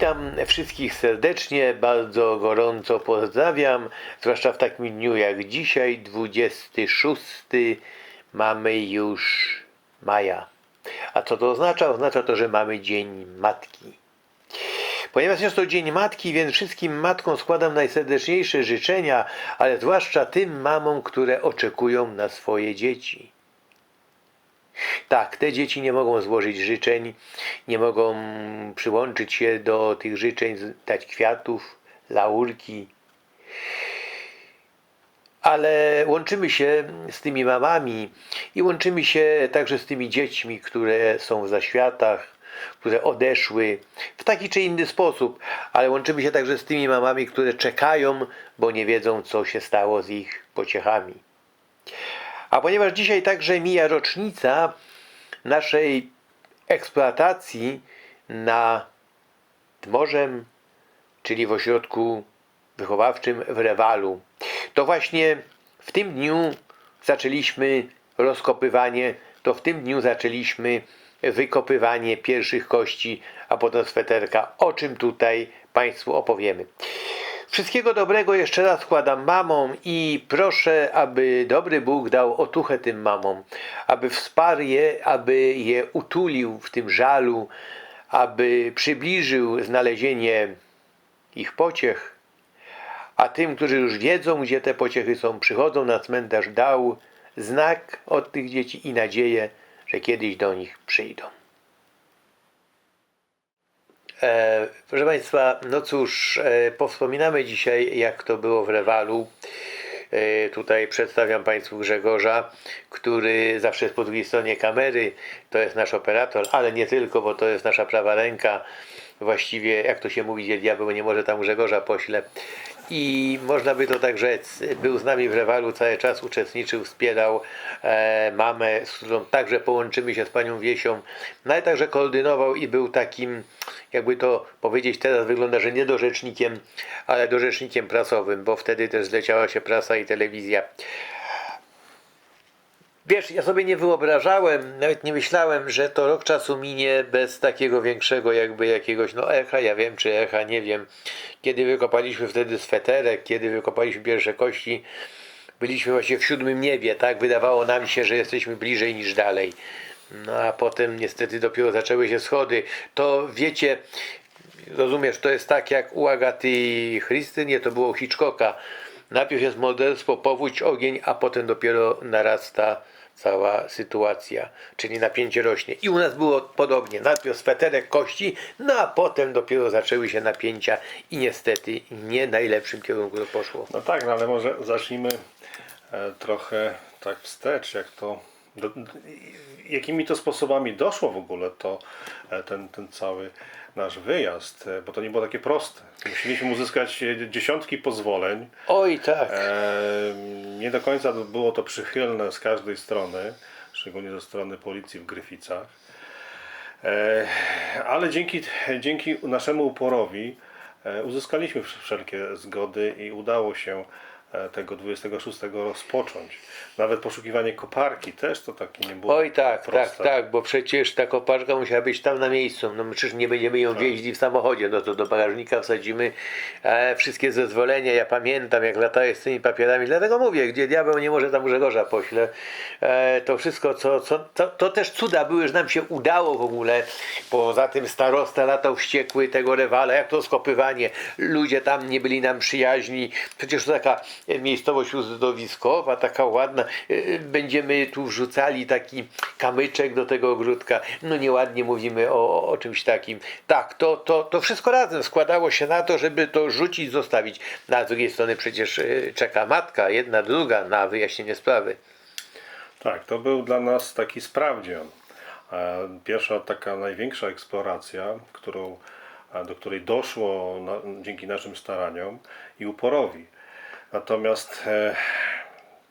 Witam wszystkich serdecznie, bardzo gorąco pozdrawiam, zwłaszcza w takim dniu jak dzisiaj, 26 mamy już maja. A co to oznacza? Oznacza to, że mamy Dzień Matki. Ponieważ jest to Dzień Matki, więc wszystkim matkom składam najserdeczniejsze życzenia, ale zwłaszcza tym mamom, które oczekują na swoje dzieci. Tak, te dzieci nie mogą złożyć życzeń, nie mogą przyłączyć się do tych życzeń, dać kwiatów, laurki. Ale łączymy się z tymi mamami i łączymy się także z tymi dziećmi, które są w zaświatach, które odeszły w taki czy inny sposób, ale łączymy się także z tymi mamami, które czekają, bo nie wiedzą, co się stało z ich pociechami. A ponieważ dzisiaj także mija rocznica naszej eksploatacji nad morzem, czyli w ośrodku wychowawczym w Rewalu, to właśnie w tym dniu zaczęliśmy rozkopywanie, to w tym dniu zaczęliśmy wykopywanie pierwszych kości, a potem sweterka, o czym tutaj Państwu opowiemy. Wszystkiego dobrego jeszcze raz składam mamom i proszę, aby dobry Bóg dał otuchę tym mamom, aby wsparł je, aby je utulił w tym żalu, aby przybliżył znalezienie ich pociech, a tym, którzy już wiedzą, gdzie te pociechy są, przychodzą na cmentarz, dał znak od tych dzieci i nadzieję, że kiedyś do nich przyjdą. E, proszę Państwa, no cóż, e, powspominamy dzisiaj, jak to było w Rewalu. E, tutaj przedstawiam Państwu Grzegorza, który zawsze jest po drugiej stronie kamery. To jest nasz operator, ale nie tylko, bo to jest nasza prawa ręka. Właściwie, jak to się mówi, gdzie diabeł nie może tam Grzegorza pośle. I można by to tak rzec. Był z nami w Rewalu cały czas, uczestniczył, wspierał e, mamę, z którą także połączymy się z panią Wiesią. No ale także koordynował i był takim, jakby to powiedzieć, teraz wygląda, że nie dorzecznikiem, ale dorzecznikiem prasowym, bo wtedy też zleciała się prasa i telewizja. Wiesz, ja sobie nie wyobrażałem, nawet nie myślałem, że to rok czasu minie bez takiego większego jakby jakiegoś, no echa, ja wiem czy echa, nie wiem. Kiedy wykopaliśmy wtedy sweterek, kiedy wykopaliśmy pierwsze kości, byliśmy właśnie w siódmym niebie, tak? Wydawało nam się, że jesteśmy bliżej niż dalej. No a potem niestety dopiero zaczęły się schody. To wiecie, rozumiesz, to jest tak jak u Agaty Christy, nie, to było Hitchcocka. Najpierw jest morderstwo, powódź, ogień, a potem dopiero narasta cała sytuacja, czyli napięcie rośnie. I u nas było podobnie. Najpierw sweterek kości, no a potem dopiero zaczęły się napięcia i niestety nie najlepszym kierunku to poszło. No tak, no ale może zacznijmy e, trochę tak wstecz, jak to, jakimi to sposobami doszło w ogóle to, e, ten, ten cały nasz wyjazd, e, bo to nie było takie proste. Musieliśmy uzyskać e, dziesiątki pozwoleń. Oj tak, E, nie do końca było to przychylne z każdej strony, szczególnie ze strony policji w Gryficach. E, ale dzięki, dzięki naszemu uporowi e, uzyskaliśmy wszelkie zgody i udało się tego 26 rozpocząć. Nawet poszukiwanie koparki też to takie nie było oj tak, proste. tak, tak, bo przecież ta koparka musiała być tam na miejscu. No my przecież nie będziemy ją wieźli w samochodzie, no to do bagażnika wsadzimy e, wszystkie zezwolenia. Ja pamiętam, jak latałeś z tymi papierami, dlatego mówię, gdzie diabeł nie może, tam Grzegorza pośle. E, to wszystko, co, co to, to też cuda były, że nam się udało w ogóle. Poza tym starosta latał wściekły tego rewala, jak to skopywanie. Ludzie tam nie byli nam przyjaźni. Przecież to taka e, miejscowość uzdrowiskowa, taka ładna. E, Będziemy tu wrzucali taki kamyczek do tego ogródka. No nieładnie mówimy o, o czymś takim. Tak, to, to, to wszystko razem składało się na to, żeby to rzucić, zostawić. No, a z drugiej strony przecież e, czeka matka, jedna, druga na wyjaśnienie sprawy. Tak, to był dla nas taki sprawdzian. E, Pierwsza taka największa eksploracja, którą, e, do której doszło na, dzięki naszym staraniom i uporowi. Natomiast e,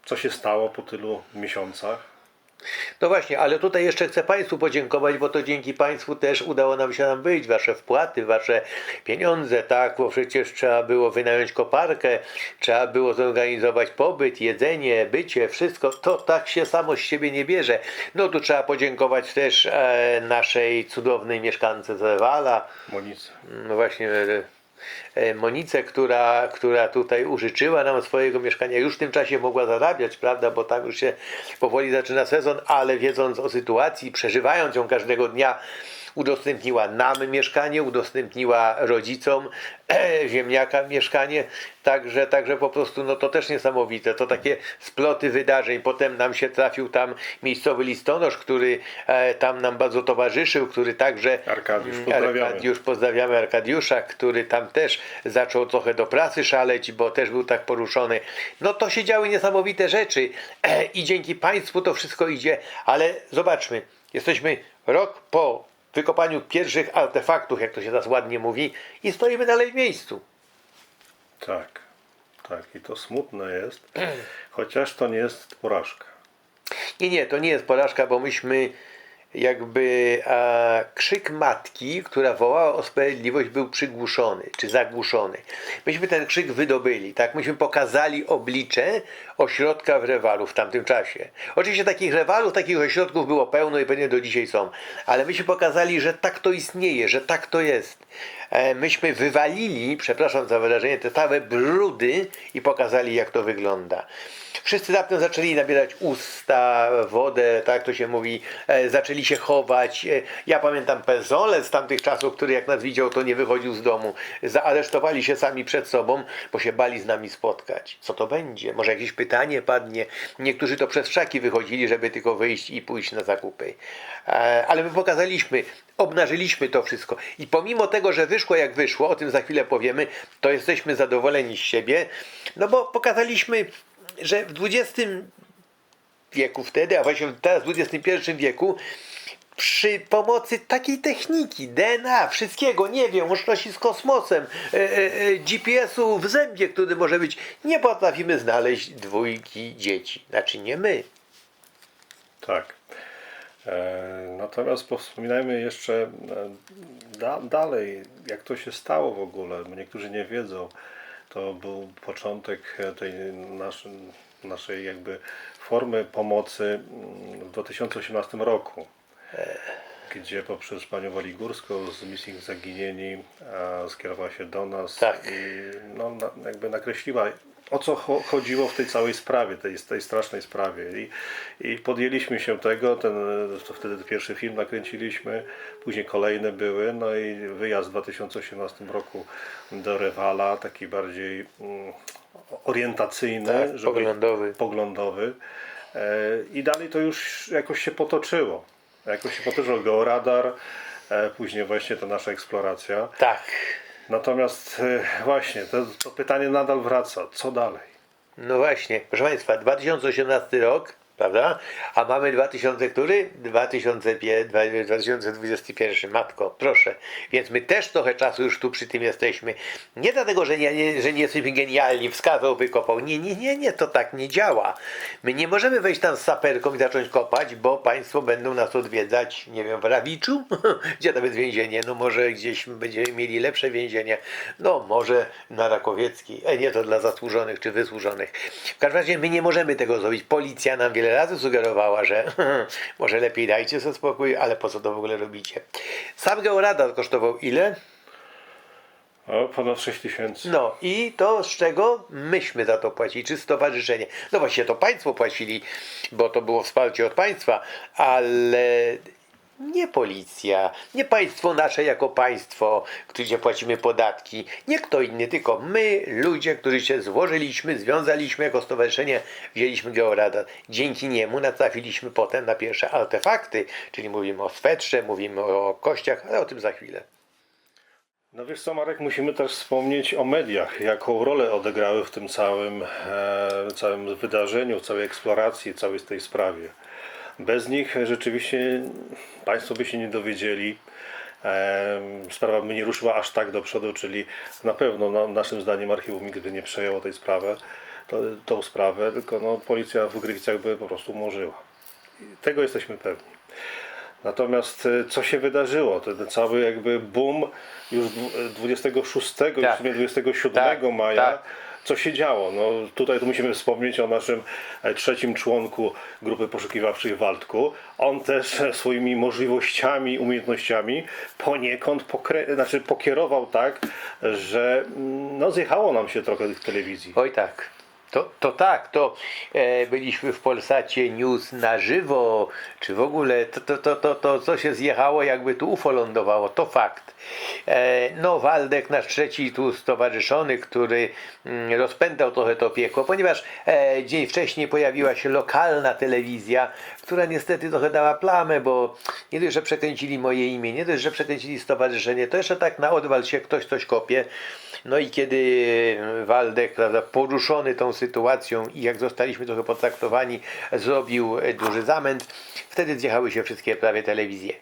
co się stało po tylu miesiącach? No właśnie, ale tutaj jeszcze chcę Państwu podziękować, bo to dzięki Państwu też udało nam się nam wyjść, Wasze wpłaty, Wasze pieniądze, tak, bo przecież trzeba było wynająć koparkę, trzeba było zorganizować pobyt, jedzenie, bycie, wszystko, to tak się samo z siebie nie bierze. No tu trzeba podziękować też e, naszej cudownej mieszkance z Rewala, Monice. no właśnie e, Monice, która, która tutaj użyczyła nam swojego mieszkania, już w tym czasie mogła zarabiać, prawda, bo tam już się powoli zaczyna sezon, ale wiedząc o sytuacji, przeżywając ją każdego dnia, udostępniła nam mieszkanie, udostępniła rodzicom ziemniaka mieszkanie, także, także po prostu no to też niesamowite, to takie sploty wydarzeń, potem nam się trafił tam miejscowy listonosz, który e, tam nam bardzo towarzyszył, który także Arkadiusz, Mm, pozdrawiamy. Arkadiusz, pozdrawiamy Arkadiusza, który tam też zaczął trochę do pracy szaleć, bo też był tak poruszony. No to się działy niesamowite rzeczy. I dzięki Państwu to wszystko idzie, ale zobaczmy, jesteśmy rok po wykopaniu pierwszych artefaktów, jak to się teraz ładnie mówi, i stoimy dalej w miejscu. Tak, tak. I to smutne jest, chociaż to nie jest porażka. Nie, nie, to nie jest porażka, bo myśmy jakby krzyk matki, która wołała o sprawiedliwość, był przygłuszony czy zagłuszony. Myśmy ten krzyk wydobyli, tak? Myśmy pokazali oblicze ośrodka w Rewalu w tamtym czasie. Oczywiście takich Rewalów, takich ośrodków było pełno i pewnie do dzisiaj są, ale myśmy pokazali, że tak to istnieje, że tak to jest. E, myśmy wywalili, przepraszam za wyrażenie, te całe brudy i pokazali, jak to wygląda. Wszyscy raptem zaczęli nabierać usta, wodę, tak to się mówi, e, zaczęli się chować. E, ja pamiętam personel z tamtych czasów, który jak nas widział, to nie wychodził z domu. Zaaresztowali się sami przed sobą, bo się bali z nami spotkać. Co to będzie? Może jakieś pytanie padnie. Niektórzy to przez szaki wychodzili, żeby tylko wyjść i pójść na zakupy. E, ale my pokazaliśmy, obnażyliśmy to wszystko. I pomimo tego, że wyszło jak wyszło, o tym za chwilę powiemy, to jesteśmy zadowoleni z siebie, no bo pokazaliśmy, że w XX wieku wtedy, a właśnie teraz w XXI wieku, przy pomocy takiej techniki, DNA, wszystkiego, nie wiem, łączności z kosmosem, e, e, e, GPS-u w zębie, który może być, nie potrafimy znaleźć dwójki dzieci. Znaczy nie my. Tak. Natomiast powspominajmy jeszcze da, dalej, jak to się stało w ogóle, bo niektórzy nie wiedzą. To był początek e, tej naszej, naszej jakby formy pomocy mm, w 2018 roku, gdzie poprzez panią Waligórską z misji Zaginieni skierowała się do nas Tak. i no, jakby nakreśliła o co cho- chodziło w tej całej sprawie, tej, tej strasznej sprawie. I, I podjęliśmy się tego, ten, to wtedy pierwszy film nakręciliśmy, później kolejne były, no i wyjazd w 2018 roku do Rewala, taki bardziej mm, orientacyjny, Tak, poglądowy. poglądowy. E, I dalej to już jakoś się potoczyło. Jakoś się potoczyło georadar, e, później właśnie ta nasza eksploracja. Tak. Natomiast e, właśnie, to, to pytanie nadal wraca. Co dalej? No właśnie, proszę Państwa, 2018 rok, prawda? A mamy 2000 który? 2005, 2021, matko, proszę. Więc my też trochę czasu już tu przy tym jesteśmy. Nie dlatego, że nie, nie, że nie jesteśmy genialni, wskazał, wykopał. Nie, nie, nie, nie, to tak nie działa. My nie możemy wejść tam z saperką i zacząć kopać, bo Państwo będą nas odwiedzać, nie wiem, w Rawiczu? Gdzie tam jest więzienie? No może gdzieś będziemy mieli lepsze więzienie. No może na Rakowiecki. E, nie to dla zasłużonych czy wysłużonych. W każdym razie my nie możemy tego zrobić. Policja nam wiele razy sugerowała, że może lepiej dajcie sobie spokój, ale po co to w ogóle robicie? Sam georadar kosztował ile? O, ponad 6 tysięcy. No i to z czego myśmy za to płacili, czy stowarzyszenie. No właściwie to państwo płacili, bo to było wsparcie od państwa, ale nie policja, nie państwo nasze jako państwo, gdzie płacimy podatki, nie kto inny, tylko my, ludzie, którzy się złożyliśmy, związaliśmy jako stowarzyszenie, wzięliśmy georadar. Dzięki niemu natrafiliśmy potem na pierwsze artefakty, czyli mówimy o swetrze, mówimy o kościach, ale o tym za chwilę. No wiesz co Marek, musimy też wspomnieć o mediach, jaką rolę odegrały w tym całym, e, całym wydarzeniu, całej eksploracji, całej tej sprawie. Bez nich rzeczywiście Państwo by się nie dowiedzieli. E, sprawa by nie ruszyła aż tak do przodu, czyli na pewno no, naszym zdaniem archiwum nigdy nie przejęło tej sprawy, to, tą sprawę, tylko no, policja w Grywicach by po prostu umorzyła. Tego jesteśmy pewni. Natomiast e, co się wydarzyło? Ten cały jakby boom już dwu- 26, Tak. już w sumie 27 Tak, maja. tak. Co się działo? No, tutaj tu musimy wspomnieć o naszym e, trzecim członku grupy poszukiwawczej Waldku. On też e, swoimi możliwościami, umiejętnościami poniekąd pokrę- znaczy pokierował tak, że mm, no, zjechało nam się trochę tych telewizji. Oj tak. To, to tak, to e, byliśmy w Polsacie News na żywo, czy w ogóle to, to, to, to, to co się zjechało, jakby tu UFO lądowało, to fakt. E, no Waldek, nasz trzeci tu stowarzyszony, który mm, rozpętał trochę to piekło, ponieważ e, dzień wcześniej pojawiła się lokalna telewizja, która niestety trochę dała plamę, bo nie dość, że przekręcili moje imię, nie dość, że przekręcili stowarzyszenie, to jeszcze tak na odwal się ktoś coś kopie. No i kiedy Waldek, prawda, poruszony tą sytuacją i jak zostaliśmy trochę potraktowani, zrobił duży zamęt, wtedy zjechały się wszystkie prawie telewizje.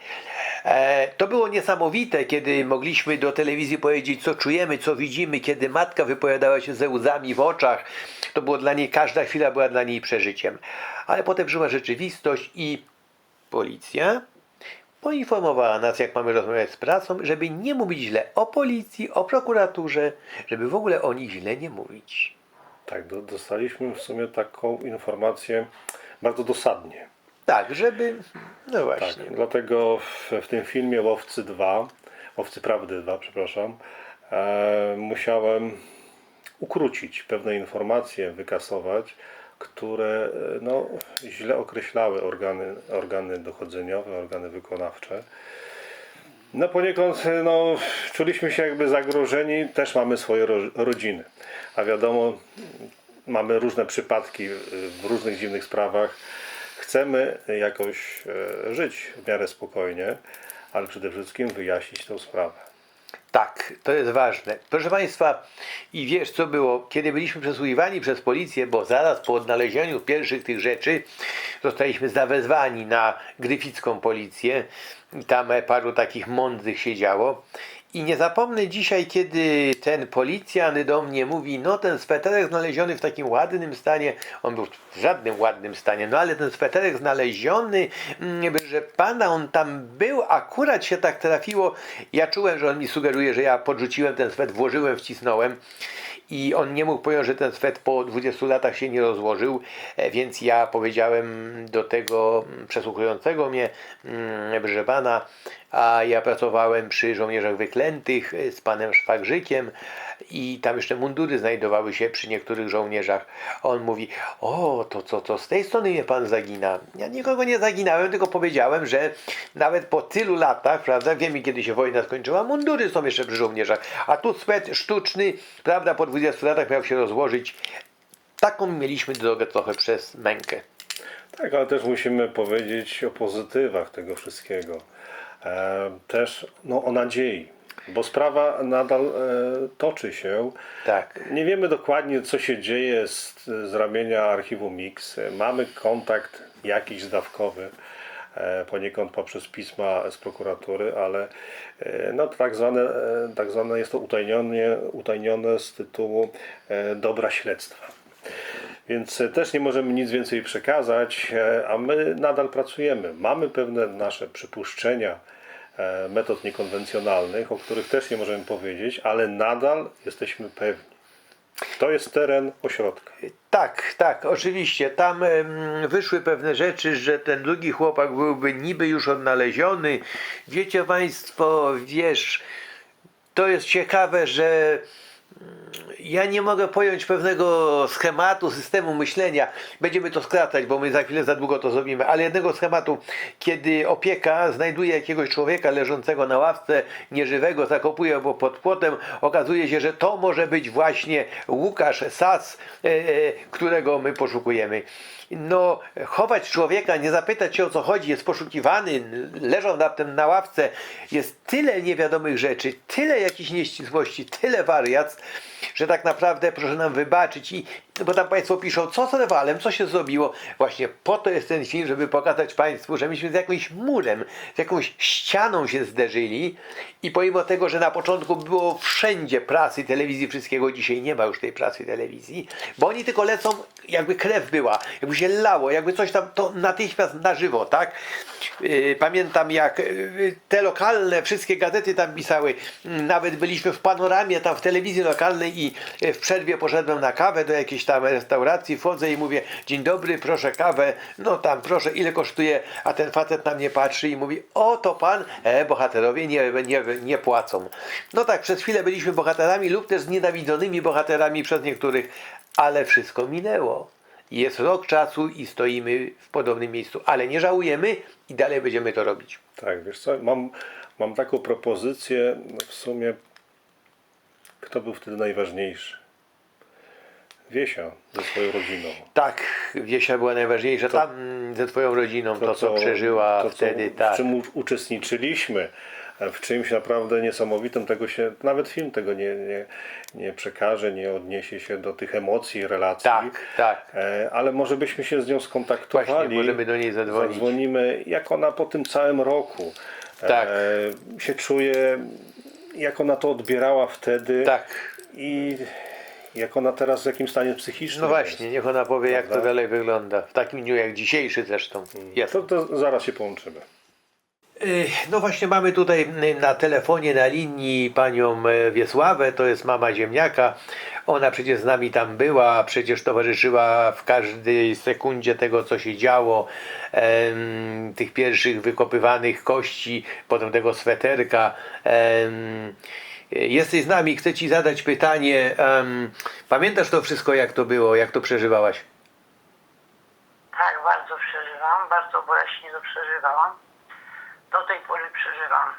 E, to było niesamowite, kiedy mogliśmy do telewizji powiedzieć, co czujemy, co widzimy, kiedy matka wypowiadała się ze łzami w oczach. To było dla niej, każda chwila była dla niej przeżyciem. Ale potem przyszła rzeczywistość i policja poinformowała nas, jak mamy rozmawiać z prasą, żeby nie mówić źle o policji, o prokuraturze, żeby w ogóle o nich źle nie mówić. Tak, do, dostaliśmy w sumie taką informację bardzo dosadnie. Tak, żeby. No Tak, właśnie. dlatego w, w tym filmie Łowcy 2, Łowcy Prawdy 2, przepraszam, e, musiałem ukrócić pewne informacje, wykasować, które e, no, źle określały organy, organy dochodzeniowe, organy wykonawcze. No poniekąd no, czuliśmy się jakby zagrożeni, też mamy swoje ro, rodziny. A wiadomo, mamy różne przypadki w różnych dziwnych sprawach. Chcemy jakoś e, żyć w miarę spokojnie, ale przede wszystkim wyjaśnić tę sprawę. Tak, to jest ważne. Proszę Państwa, i wiesz co było, kiedy byliśmy przesłuchiwani przez policję, bo zaraz po odnalezieniu pierwszych tych rzeczy zostaliśmy zawezwani na gryficką policję i tam paru takich mądrych siedziało. I nie zapomnę dzisiaj, kiedy ten policjant do mnie mówi, no ten sweterek znaleziony w takim ładnym stanie, on był w żadnym ładnym stanie, no ale ten sweterek znaleziony, mm, że pana on tam był, akurat się tak trafiło. Ja czułem, że on mi sugeruje, że ja podrzuciłem ten swet, włożyłem, wcisnąłem i on nie mógł pojąć, że ten swet po 20 latach się nie rozłożył, e, więc ja powiedziałem do tego przesłuchującego mnie, mm, proszę pana, a ja pracowałem przy żołnierzach wyklętych e, z panem Szwagrzykiem i tam jeszcze mundury znajdowały się przy niektórych żołnierzach. On mówi, o, to co, to z tej strony mnie pan zagina. Ja nikogo nie zaginałem, tylko powiedziałem, że nawet po tylu latach, prawda, wiemy kiedy się wojna skończyła, mundury są jeszcze przy żołnierzach, a tu swet sztuczny, prawda, po 20 latach miał się rozłożyć. Taką mieliśmy drogę trochę przez mękę. Tak, ale też musimy powiedzieć o pozytywach tego wszystkiego. E, też no, o nadziei, bo sprawa nadal e, toczy się. Tak. Nie wiemy dokładnie, co się dzieje z, z ramienia archiwum Mix. Mamy kontakt jakiś zdawkowy, e, poniekąd poprzez pisma z prokuratury, ale e, no, tak, zwane, e, tak zwane jest to utajnione, utajnione z tytułu dobra śledztwa. Więc też nie możemy nic więcej przekazać, a my nadal pracujemy. Mamy pewne nasze przypuszczenia metod niekonwencjonalnych, o których też nie możemy powiedzieć, ale nadal jesteśmy pewni. To jest teren ośrodka. Tak, tak, oczywiście. Tam wyszły pewne rzeczy, że ten drugi chłopak byłby niby już odnaleziony. Wiecie Państwo, wiesz, to jest ciekawe, że ja nie mogę pojąć pewnego schematu, systemu myślenia. Będziemy to skracać, bo my za chwilę za długo to zrobimy, ale jednego schematu, kiedy opieka znajduje jakiegoś człowieka leżącego na ławce, nieżywego, zakopuje go pod płotem, okazuje się, że to może być właśnie Łukasz Sas, e, e, którego my poszukujemy. No, chować człowieka, nie zapytać się o co chodzi, jest poszukiwany, leżał na tym na ławce, jest tyle niewiadomych rzeczy, tyle jakichś nieścisłości, tyle wariactw, że tak naprawdę proszę nam wybaczyć i bo tam Państwo piszą, co z rywalem, co się zrobiło. Właśnie po to jest ten film, żeby pokazać Państwu, że myśmy z jakimś murem, z jakąś ścianą się zderzyli i pomimo tego, że na początku było wszędzie prasy, telewizji, wszystkiego, dzisiaj nie ma już tej prasy, telewizji, bo oni tylko lecą, jakby krew była, jakby się lało, jakby coś tam, to natychmiast na żywo, tak? Yy, Pamiętam jak yy, te lokalne, wszystkie gazety tam pisały, Mm, nawet byliśmy w panoramie, tam w telewizji lokalnej i w przerwie poszedłem na kawę do jakiejś tam restauracji, wchodzę i mówię, dzień dobry, proszę kawę, no tam proszę, ile kosztuje, a ten facet na mnie patrzy i mówi, o to pan, e, bohaterowie nie, nie, nie płacą. No tak, przez chwilę byliśmy bohaterami lub też znienawidzonymi bohaterami przez niektórych, ale wszystko minęło. Jest rok czasu i stoimy w podobnym miejscu, ale nie żałujemy i dalej będziemy to robić. Tak, wiesz co, mam, mam taką propozycję, w sumie, kto był wtedy najważniejszy? Wiesia ze swoją rodziną. Tak, Wiesia była najważniejsza tam ze twoją rodziną, to, co, przeżyła to, co- wtedy, W tak. czym u- uczestniczyliśmy, w czymś naprawdę niesamowitym, tego się, nawet film tego nie, nie, nie przekaże, nie odniesie się do tych emocji, relacji. Tak, tak. E, Ale może byśmy się z nią skontaktowali. Właśnie, możemy do niej zadzwonić. Zadzwonimy, jak ona po tym całym roku Tak. e, się czuje, jak ona to odbierała wtedy Tak. i jak ona teraz w jakim stanie psychicznym No właśnie, niech ona powie, jak to dalej wygląda. W takim dniu jak dzisiejszy zresztą. jest. Jest. To, to zaraz się połączymy. Y, No właśnie mamy tutaj y, na telefonie, na linii panią y, Wiesławę, to jest mama ziemniaka. Ona przecież z nami tam była, przecież towarzyszyła w każdej sekundzie tego, co się działo, tych pierwszych wykopywanych kości, potem tego sweterka. Jesteś z nami, chcę ci zadać pytanie. pamiętasz to wszystko, jak to było, jak to przeżywałaś? Tak, bardzo przeżywam, bardzo boleśnie to przeżywałam. Do tej pory przeżywam.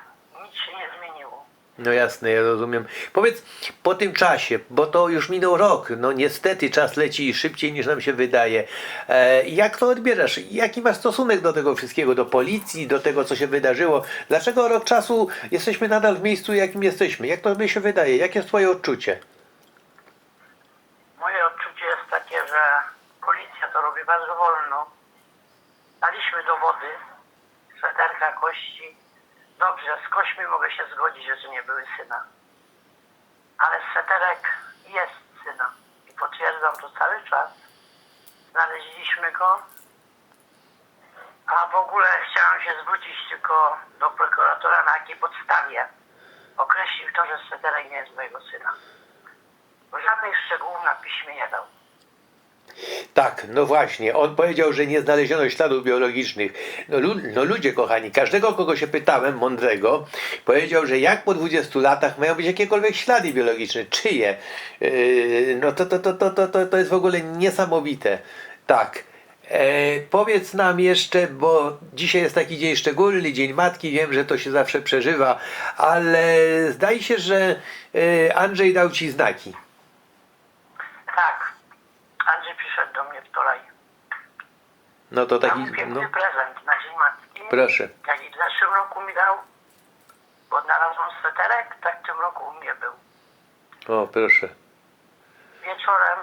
Nic się nie zmieniło. No jasne, ja rozumiem. Powiedz, po tym czasie, bo to już minął rok, no niestety czas leci szybciej niż nam się wydaje. E, jak to odbierasz? Jaki masz stosunek do tego wszystkiego, do policji, do tego, co się wydarzyło? Dlaczego rok czasu jesteśmy nadal w miejscu, jakim jesteśmy? Jak to mi się wydaje? Jakie jest twoje odczucie? Moje odczucie jest takie, że policja to robi bardzo wolno. Daliśmy dowody, sweterka, kości. Dobrze, z kośćmi mogę się zgodzić, że nie były syna. Ale sweterek jest syna. I potwierdzam to cały czas. Znaleźliśmy go. A w ogóle chciałam się zwrócić tylko do prokuratora, na jakiej podstawie określił to, że sweterek nie jest mojego syna. Bo żadnych szczegółów na piśmie nie dał. Tak, no właśnie. On powiedział, że nie znaleziono śladów biologicznych. No, lu- no ludzie kochani, każdego, kogo się pytałem, mądrego, powiedział, że jak po 20 latach mają być jakiekolwiek ślady biologiczne, czyje. Yy, no to, to, to, to, to, to, jest w ogóle niesamowite. Tak. E, powiedz nam jeszcze, bo dzisiaj jest taki dzień szczególny, Dzień Matki, wiem, że to się zawsze przeżywa, ale zdaje się, że e, Andrzej dał ci znaki. Tak. Andrzej przyszedł do mnie wczoraj. No to Dał taki, mi piękny no prezent na Dzień Matki. proszę. Jak i w zeszłym roku mi dał. Bo odnalazłem sweterek, tak w tym roku u mnie był. O, proszę. Wieczorem,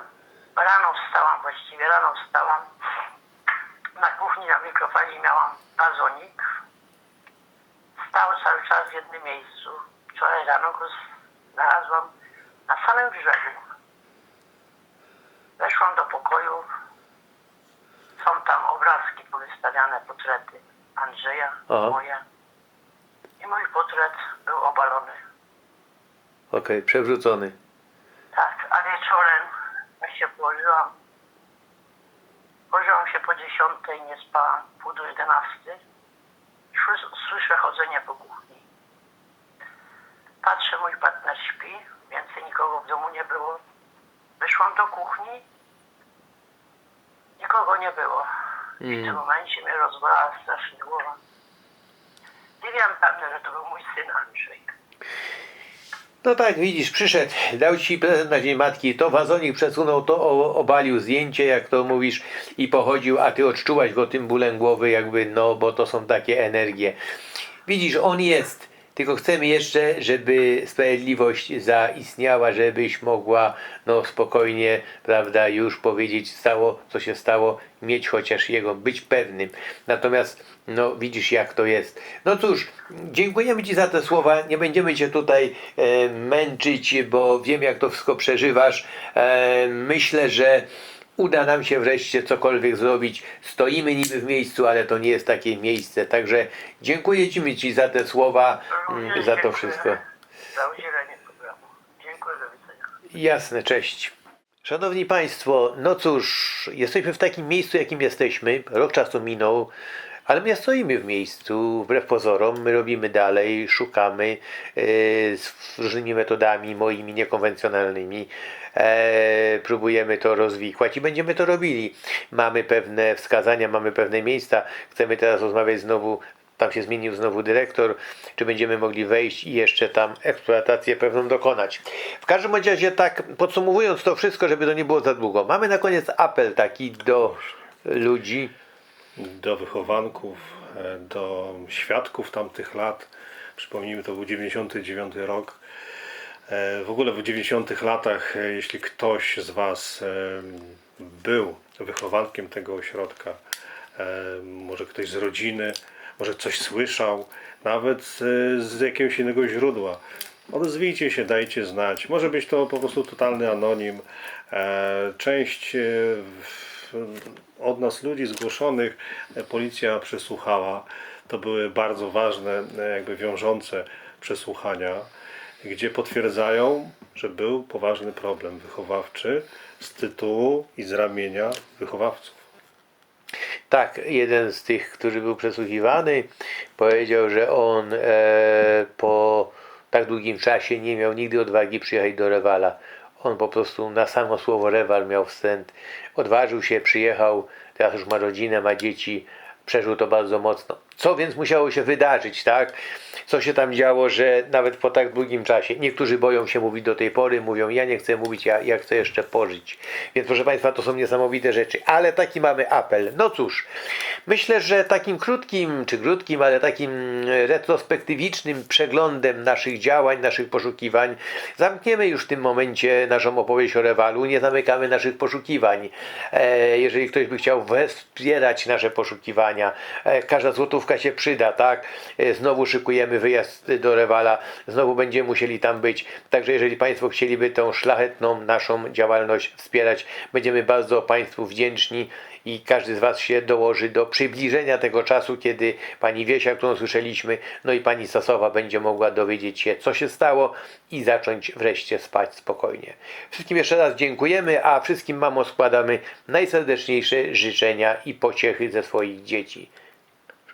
rano wstałam, właściwie rano wstałam. Na kuchni na mikrofali miałam wazonik. Stał cały czas w jednym miejscu. Wczoraj rano go znalazłam na samym brzegu. Weszłam do pokoju. Powystawiane, portrety Andrzeja, Aha. moje. I mój portret był obalony. Okej, przewrócony. Tak, a wieczorem jak się położyłam, położyłam się po dziesiątej, nie spałam, pół do jedenastej. Słys- Słyszę chodzenie po kuchni. Patrzę, mój partner śpi, więcej nikogo w domu nie było. Wyszłam do kuchni, nikogo nie było. I w tym momencie mnie rozbolała strasznie głowa. Nie wiem pewnie, że to był mój syn Andrzej. No tak, widzisz, przyszedł, dał ci prezent na Dzień Matki, to wazonik przesunął, to obalił zdjęcie, jak to mówisz, i pochodził, a ty odczułaś go tym bólem głowy, jakby, no, bo to są takie energie. Widzisz, on jest. Tylko chcemy jeszcze, żeby sprawiedliwość zaistniała, żebyś mogła no, spokojnie, prawda, już powiedzieć stało, co się stało, mieć chociaż jego, być pewnym. Natomiast no widzisz jak to jest. No cóż, dziękujemy Ci za te słowa. Nie będziemy Cię tutaj e, męczyć, bo wiem jak to wszystko przeżywasz. E, myślę, że uda nam się wreszcie cokolwiek zrobić. Stoimy niby w miejscu, ale to nie jest takie miejsce. Także dziękuję Ci, ci za te słowa, mm, Również za to wszystko. Za udzielenie programu. Dziękuję, do widzenia. Jasne, cześć. Szanowni Państwo, no cóż, jesteśmy w takim miejscu, jakim jesteśmy. Rok czasu minął, ale my stoimy w miejscu, wbrew pozorom. My robimy dalej, szukamy e, z różnymi metodami, moimi niekonwencjonalnymi. E, próbujemy to rozwikłać i będziemy to robili. Mamy pewne wskazania, mamy pewne miejsca. Chcemy teraz rozmawiać znowu tam się zmienił znowu dyrektor, czy będziemy mogli wejść i jeszcze tam eksploatację pewną dokonać. W każdym razie tak, podsumowując to wszystko, żeby to nie było za długo, mamy na koniec apel taki do ludzi, do wychowanków, e, do świadków tamtych lat. Przypomnijmy, to był 99 rok. E, W ogóle w 90 latach, e, jeśli ktoś z Was e, był wychowankiem tego ośrodka, może ktoś z rodziny, może coś słyszał, nawet z, jakiegoś innego źródła, odezwijcie się, dajcie znać. Może być to po prostu totalny anonim. Część od nas ludzi zgłoszonych policja przesłuchała. To były bardzo ważne, jakby wiążące przesłuchania, gdzie potwierdzają, że był poważny problem wychowawczy z tytułu i z ramienia wychowawców. Tak, jeden z tych, który był przesłuchiwany, powiedział, że on e, po tak długim czasie nie miał nigdy odwagi przyjechać do Rewala. On po prostu na samo słowo Rewal miał wstęp. Odważył się, przyjechał, teraz już ma rodzinę, ma dzieci, przeżył to bardzo mocno. Co więc musiało się wydarzyć, tak? Co się tam działo, że nawet po tak długim czasie, niektórzy boją się mówić do tej pory, mówią, ja nie chcę mówić, ja, ja chcę jeszcze pożyć. Więc proszę Państwa, to są niesamowite rzeczy, ale taki mamy apel. No cóż, myślę, że takim krótkim, czy krótkim, ale takim retrospektywicznym przeglądem naszych działań, naszych poszukiwań, zamkniemy już w tym momencie naszą opowieść o Rewalu, nie zamykamy naszych poszukiwań. E, jeżeli ktoś by chciał wspierać nasze poszukiwania, e, każda złotówka się przyda, tak? E, znowu szykujemy wyjazd do Rewala, znowu będziemy musieli tam być. Także jeżeli Państwo chcieliby tą szlachetną naszą działalność wspierać, będziemy bardzo Państwu wdzięczni i każdy z Was się dołoży do przybliżenia tego czasu, kiedy pani Wiesia, którą słyszeliśmy, no i pani Sasowa będzie mogła dowiedzieć się, co się stało i zacząć wreszcie spać spokojnie. Wszystkim jeszcze raz dziękujemy, a wszystkim mamom składamy najserdeczniejsze życzenia i pociechy ze swoich dzieci.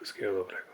Wszystkiego dobrego.